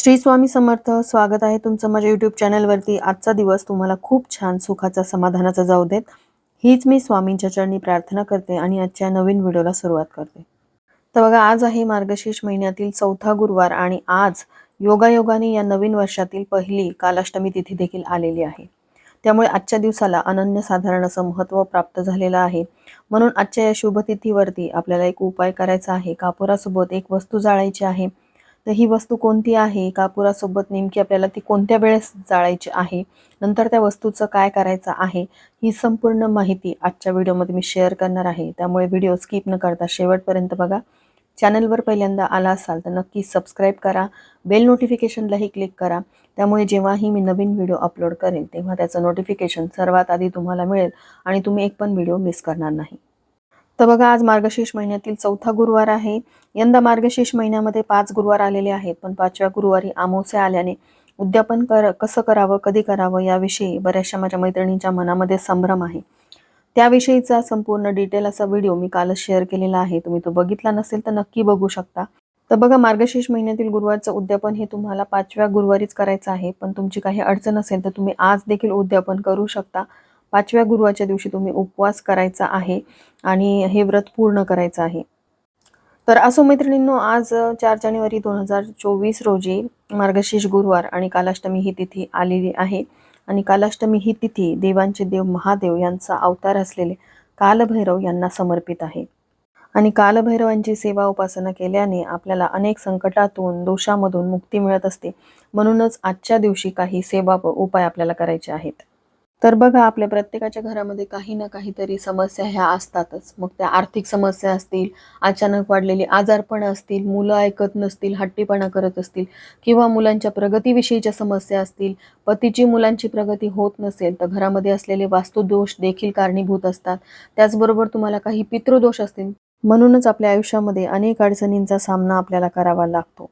श्री स्वामी समर्थ स्वागत आहे तुमचं माझ्या यूट्यूब चॅनलवरती आजचा दिवस तुम्हाला खूप छान सुखाचा समाधानाचा जाऊ देत. हीच मी स्वामींच्या चरणी प्रार्थना करते आणि आजच्या नवीन व्हिडिओला सुरुवात करते. तर बघा आज आहे मार्गशीर्ष महिन्यातील चौथा गुरुवार आणि आज योगायोगाने या नवीन वर्षातील पहिली कालाष्टमी तिथी देखील आलेली आहे. त्यामुळे आजच्या दिवसाला अनन्यसाधारण असं महत्त्व प्राप्त झालेलं आहे. म्हणून आजच्या या शुभतिथीवरती आपल्याला एक उपाय करायचा आहे. कापुरासोबत एक वस्तू जाळायची आहे. तर ही वस्तू कोणती आहे? कापुरासोबत नेमकी आपल्याला ती कोणत्या वेळेस जाळायची आहे? नंतर त्या वस्तूचं काय करायचं आहे? ही संपूर्ण माहिती आजच्या व्हिडिओमध्ये मी शेअर करणार आहे. त्यामुळे व्हिडिओ स्किप न करता शेवटपर्यंत बघा. चॅनलवर पहिल्यांदा आला असाल तर नक्की सबस्क्राईब करा. बेल नोटिफिकेशनलाही क्लिक करा. त्यामुळे जेव्हाही मी नवीन व्हिडिओ अपलोड करेन तेव्हा त्याचं नोटिफिकेशन सर्वात आधी तुम्हाला मिळेल आणि तुम्ही एक पण व्हिडिओ मिस करणार नाही. तर बघा आज मार्गशीर्ष महिन्यातील चौथा गुरुवार आहे. यंदा मार्गशीर्ष महिन्यामध्ये पाच गुरुवार आलेले आहेत. पण पाचव्या गुरुवारी आमोसे आल्याने उद्यापन कर कसं करावं कधी करावं याविषयी बऱ्याचशा माझ्या मैत्रिणींच्या मनामध्ये संभ्रम आहे. त्याविषयीचा संपूर्ण डिटेल असा व्हिडिओ मी कालच शेअर केलेला आहे. तुम्ही तो बघितला नसेल तर नक्की बघू शकता. तर बघा मार्गशीर्ष महिन्यातील गुरुवारचं उद्यापन हे तुम्हाला पाचव्या गुरुवारीच करायचं आहे. पण तुमची काही अडचण असेल तर तुम्ही आज देखील उद्यापन करू शकता. पाचव्या गुरुवारच्या दिवशी तुम्ही उपवास करायचा आहे आणि हे व्रत पूर्ण करायचं आहे. तर असो मैत्रिणींनो आज चार जानेवारी दोन हजार चोवीस रोजी मार्गशीर्ष गुरुवार आणि कालाष्टमी ही तिथी आलेली आहे. आणि कालाष्टमी ही तिथी देवांचे देव महादेव यांचा अवतार असलेले कालभैरव यांना समर्पित आहे. आणि कालभैरवांची सेवा उपासना केल्याने आपल्याला अनेक संकटातून दोषामधून मुक्ती मिळत असते. म्हणूनच आजच्या दिवशी काही सेवा व उपाय आपल्याला करायचे आहेत. तर बघा आपल्या प्रत्येकाच्या घरामध्ये काही ना काहीतरी समस्या ह्या असतातच. मग त्या आर्थिक समस्या असतील अचानक वाढलेली आजारपण असतील मुलं ऐकत नसतील हट्टीपणा करत असतील किंवा मुलांच्या प्रगतीविषयीच्या समस्या असतील पतीची मुलांची प्रगती होत नसेल तर घरामध्ये असलेले वास्तुदोष देखील कारणीभूत असतात. त्याचबरोबर तुम्हाला काही पितृदोष असतील म्हणूनच आपल्या आयुष्यामध्ये अनेक अडचणींचा सामना आपल्याला करावा लागतो.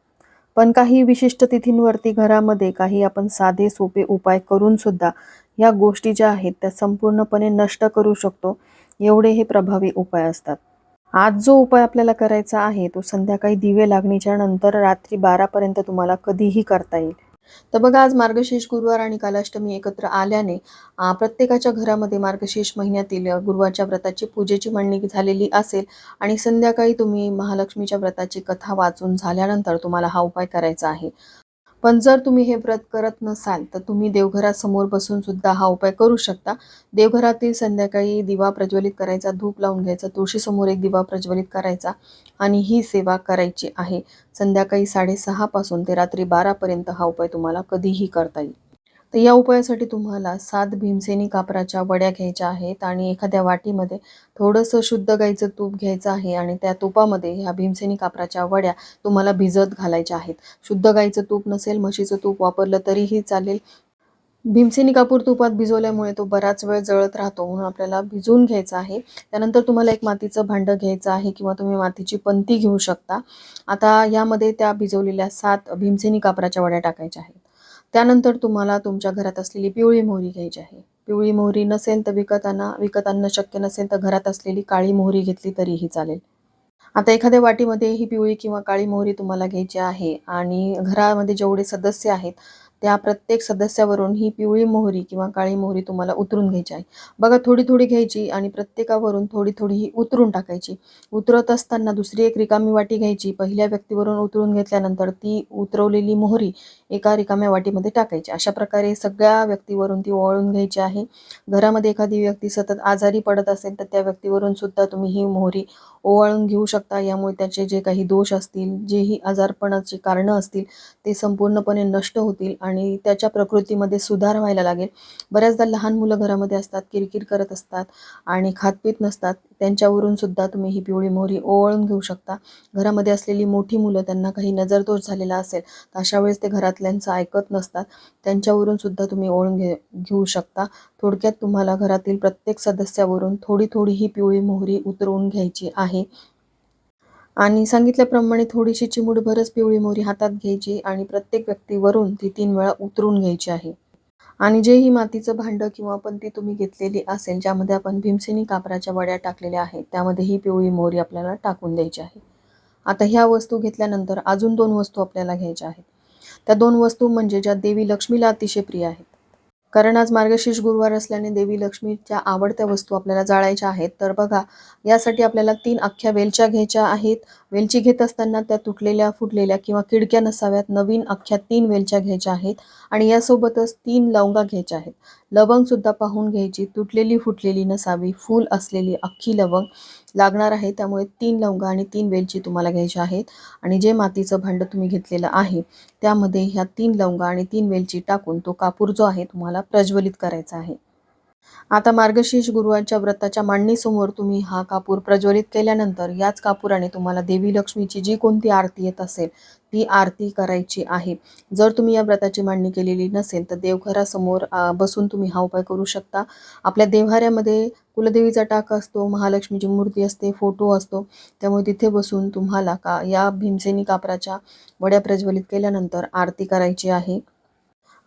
पण काही विशिष्ट तिथींवरती घरामध्ये काही आपण साधे सोपे उपाय करून सुद्धा या गोष्टी ज्या आहेत त्या संपूर्णपणे नष्ट करू शकतो. एवढे हे प्रभावी उपाय असतात. आज जो उपाय आपल्याला करायचा आहे तो संध्याकाळी दिवे लागणीच्या नंतर रात्री बारापर्यंत तुम्हाला कधीही करता येईल. तर बघा आज मार्गशीर्ष गुरुवार आणि कालाष्टमी एकत्र आल्याने प्रत्येकाच्या घरामध्ये मार्गशीर्ष महिन्यातील गुरुवारच्या व्रताची पूजेची मांडणी झालेली असेल आणि संध्याकाळी तुम्ही महालक्ष्मीच्या व्रताची कथा वाचून झाल्यानंतर तुम्हाला हा उपाय करायचा आहे. पण जर तुम्ही हे व्रत करत नसाल तर तुम्ही देवघरासमोर बसून सुद्धा हा उपाय करू शकता. देवघरातील संध्याकाळी दिवा प्रज्वलित करायचा धूप लावून घ्यायचा तुळशीसमोर एक दिवा प्रज्वलित करायचा आणि ही सेवा करायची आहे. संध्याकाळी साडेसहापासून ते रात्री बारापर्यंत हा उपाय तुम्हाला कधीही करता येईल. तर या उपायासाठी तुम्हाला सात भीमसेनी कापराच्या वड्या घ्यायच्या आहेत आणि एखाद्या वाटीमध्ये थोडंसं शुद्ध गाईचं तूप घ्यायचं आहे आणि त्या तुपामध्ये ह्या भीमसेनी कापराच्या वड्या तुम्हाला भिजत घालायच्या आहेत. शुद्ध गाईचं तूप नसेल म्हशीचं तूप वापरलं तरीही चालेल. भीमसेनी कापूर तुपात भिजवल्यामुळे तो बराच वेळ जळत राहतो म्हणून आपल्याला भिजवून घ्यायचा आहे. त्यानंतर तुम्हाला एक मातीचं भांडं घ्यायचं आहे किंवा तुम्ही मातीची पंती घेऊ शकता. आता यामध्ये त्या भिजवलेल्या सात भीमसेनी कापराच्या वड्या टाकायच्या आहेत. त्यानंतर तुम्हाला तुमच्या घरात असलेली पिवळी मोहरी घ्यायची आहे. पिवळी मोहरी नसेल तर विकत आणा विकत आणणं शक्य नसेल तर घरात असलेली काळी मोहरी घेतली तरीही चालेल. आता एखाद्या वाटीमध्ये ही पिवळी किंवा काळी मोहरी तुम्हाला घ्यायची आहे आणि घरामध्ये जेवढे सदस्य आहेत त्या प्रत्येक सदस्यावरून ही पिवळी मोहरी किंवा काळी मोहरी तुम्हाला उतरून घ्यायची आहे. बघा थोडी थोडी घ्यायची आणि प्रत्येकावरून थोडी थोडी ही उतरून टाकायची. उतरत असताना दुसरी एक रिकामी वाटी घ्यायची. पहिल्या व्यक्तीवरून उतरून घेतल्यानंतर ती उतरवलेली मोहरी एका रिकाम्या वाटीमध्ये टाकायची. अशा प्रकारे सगळ्या व्यक्तीवरून ती ओवाळून घ्यायची आहे. घरामध्ये एखादी व्यक्ती सतत आजारी पडत असेल तर त्या व्यक्तीवरून सुद्धा तुम्ही ही मोहरी ओवाळून घेऊ शकता. यामुळे त्याचे जे काही दोष असतील जेही आजारपणाची कारणं असतील ते संपूर्णपणे नष्ट होतील आणि त्याच्या प्रकृतीमध्ये सुधार व्हायला लागेल. बऱ्याचदा लहान मुलं घरामध्ये असतात किरकिर करत असतात आणि खातपीत नसतात. त्यांच्यावरून सुद्धा तुम्ही ही पिवळी मोहरी ओवाळून घेऊ शकता. घरामध्ये असलेली मोठी मुलं त्यांना काही नजरदोष झालेला असेल तर अशा वेळेस ते घरातल्यांचं ऐकत नसतात. त्यांच्यावरून सुद्धा तुम्ही ओळून घे घेऊ शकता. थोडक्यात तुम्हाला घरातील प्रत्येक सदस्यावरून थोडी थोडी ही पिवळी मोहरी उतरवून घ्यायची आहे. आणि सांगितल्याप्रमाणे थोडीशी चिमूटभरच पिवळी मोहरी हातात घ्यायची आणि प्रत्येक व्यक्तीवरून ती तीन वेळा उतरून घ्यायची आहे. आणि जे ही मातीचं भांडं किंवा पण ती तुम्ही घेतलेली असेल ज्यामध्ये आपण भीमसेनी कापराच्या वड्या टाकलेल्या आहेत त्यामध्ये ही पिवळी मोहरी आपल्याला टाकून द्यायची आहे. आता ह्या वस्तू घेतल्यानंतर अजून दोन वस्तू आपल्याला घ्यायच्या आहेत. त्या दोन वस्तू म्हणजे ज्या देवी लक्ष्मीला अतिशय प्रिय आहेत कारण आज मार्गशीर्ष गुरुवार असल्याने देवी लक्ष्मीच्या आवडत्या वस्तू आपल्याला जाळायच्या आहेत. तर बघा यासाठी आपल्याला तीन अख्ख्या वेलच्या घ्यायच्या आहेत. वेलची घेत असताना त्या तुटलेल्या फुटलेल्या किंवा किडक्या नसाव्यात नवीन अख्ख्या तीन वेलच्या घ्यायच्या आहेत आणि यासोबतच तीन लवंगा घ्यायच्या आहेत. लवंग सुद्धा पाहून घ्यायची तुटलेली फुटलेली नसावी फूल असलेली अख्खी लवंग. लागणार आहे त्यामुळे तीन लवंगा आणि तीन वेलची तुम्हाला घ्यायच्या आहेत. आणि जे मातीचं भांडं तुम्ही घेतलेलं आहे त्यामध्ये ह्या तीन लवंगा आणि तीन वेलची टाकून तो कापूर जो आहे तुम्हाला प्रज्वलित करायचा आहे. आता मार्गशीर्ष गुरुवारच्या व्रताच्या मांडणीसमोर तुम्ही हा कापूर प्रज्वलित केल्यानंतर याच कापुराने तुम्हाला देवी लक्ष्मीची जी कोणती आरती येत असेल ती आरती करायची आहे. जर तुम्ही या व्रताची मांडणी केलेली नसेल तर देवघरासमोर बसून तुम्ही हा उपाय करू शकता. आपल्या देवहाऱ्यामध्ये कुलदेवीचा टाक असतो महालक्ष्मीची मूर्ती असते फोटो असतो. त्यामुळे तिथे बसून तुम्हाला का या भीमसेनी कापराच्या वड्या प्रज्वलित केल्यानंतर आरती करायची आहे.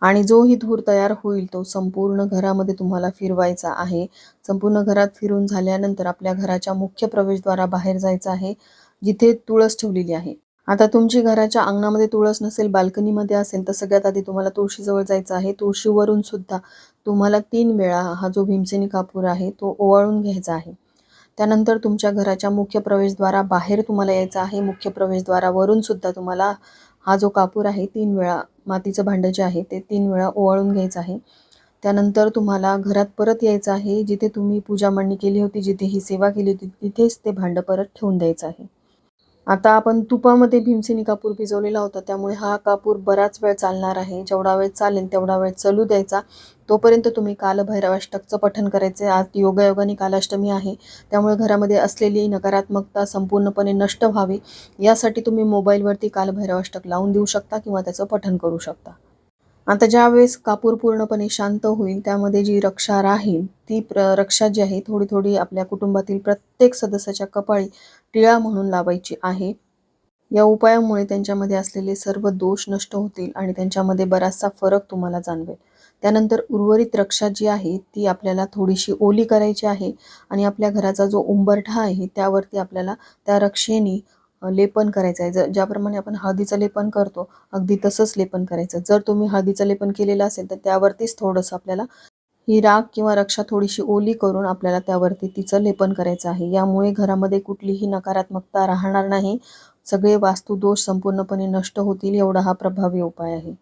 आणि जो ही धूर तयार होईल तो संपूर्ण घरामध्ये तुम्हाला फिरवायचा आहे. संपूर्ण घरात फिरून झाल्यानंतर आपल्या घराच्या मुख्य प्रवेशद्वारा बाहेर जायचं आहे जिथे तुळस ठेवलेली आहे. आता तुमची घराच्या अंगणामध्ये तुळस नसेल बाल्कनीमध्ये असेल तर सगळ्यात आधी तुम्हाला तुळशीजवळ जायचं आहे. तुळशीवरून सुद्धा तुम्हाला तीन वेळा हा जो भीमसेनी कापूर आहे तो ओवाळून घ्यायचा आहे. त्यानंतर तुमच्या घराच्या मुख्य प्रवेशद्वारा बाहेर तुम्हाला यायचं आहे. मुख्य प्रवेशद्वारावरून सुद्धा तुम्हाला हा जो कापूर आहे तीन वेळा मातीचं भांडं जे आहे ते तीन वेळा ओवाळून घ्यायचं आहे. त्यानंतर तुम्हाला घरात परत यायचं आहे जिथे तुम्ही पूजा मांडणी केली होती जिथे ही सेवा केली होती तिथेच ते भांडं परत ठेवून द्यायचं आहे. आता आपण तुपामध्ये भीमसेनी कापूर भिजवलेला होता त्यामुळे हा कापूर बराच वेळ चालणार आहे. जेवढा वेळ चालेल तेवढा वेळ चालू द्यायचा. तोपर्यंत तुम्ही कालभैरवाष्टकचं पठण करायचे. आज योगायोगाने कालाष्टमी आहे. त्यामुळे घरामध्ये असलेली नकारात्मकता संपूर्णपणे नष्ट व्हावी. यासाठी तुम्ही मोबाईलवरती कालभैरवाष्टक लावून देऊ शकता किंवा त्याचं पठण करू शकता. आता ज्यावेळेस कापूर पूर्णपणे शांत होईल त्यामध्ये जी रक्षा राहील ती प्र रक्षा जी आहे थोडी थोडी आपल्या कुटुंबातील प्रत्येक सदस्याच्या कपाळी टिळा म्हणून लावायची आहे. या उपायामुळे त्यांच्यामध्ये असलेले सर्व दोष नष्ट होतील आणि त्यांच्यामध्ये बराचसा फरक तुम्हाला जाणवेल. त्यानंतर उर्वरित रक्षा जी आहे ती आपल्याला थोडीशी ओली करायची आहे आणि आपल्या घराचा जो उंबरठा आहे त्यावरती आपल्याला त्या रक्षेने लेपन करायचं आहे ज ज्याप्रमाणे आपण हळदीचं लेपन करतो अगदी तसंच लेपन करायचं. जर तुम्ही हळदीचं लेपन केलेलं असेल तर त्यावरतीच थोडंसं आपल्याला ही राख किंवा रक्षा थोडीशी ओली करून आपल्याला त्यावरती तिचं लेपन करायचं आहे. यामुळे घरामध्ये कुठलीही नकारात्मकता राहणार नाही. सगळे वास्तुदोष संपूर्णपणे नष्ट होतील एवढा हा प्रभावी उपाय आहे.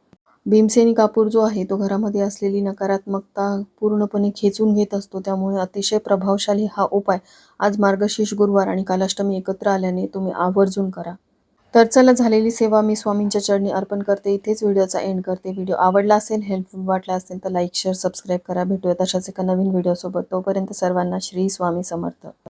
भीमसेनी कापूर जो आहे तो घरामध्ये असलेली नकारात्मकता पूर्णपणे खेचून घेत असतो. त्यामुळे अतिशय प्रभावशाली हा उपाय आज मार्गशीर्ष गुरुवार आणि कालाष्टमी एकत्र आल्याने तुम्ही आवर्जून करा. तर चला झालेली सेवा मी स्वामींच्या चरणी अर्पण करते. इथेच व्हिडिओचा एंड करते. व्हिडिओ आवडला असेल हेल्पफुल वाटला असेल तर लाईक शेअर सबस्क्राईब करा. भेटूया तशाच एका नवीन व्हिडिओसोबत. तोपर्यंत सर्वांना श्री स्वामी समर्थ.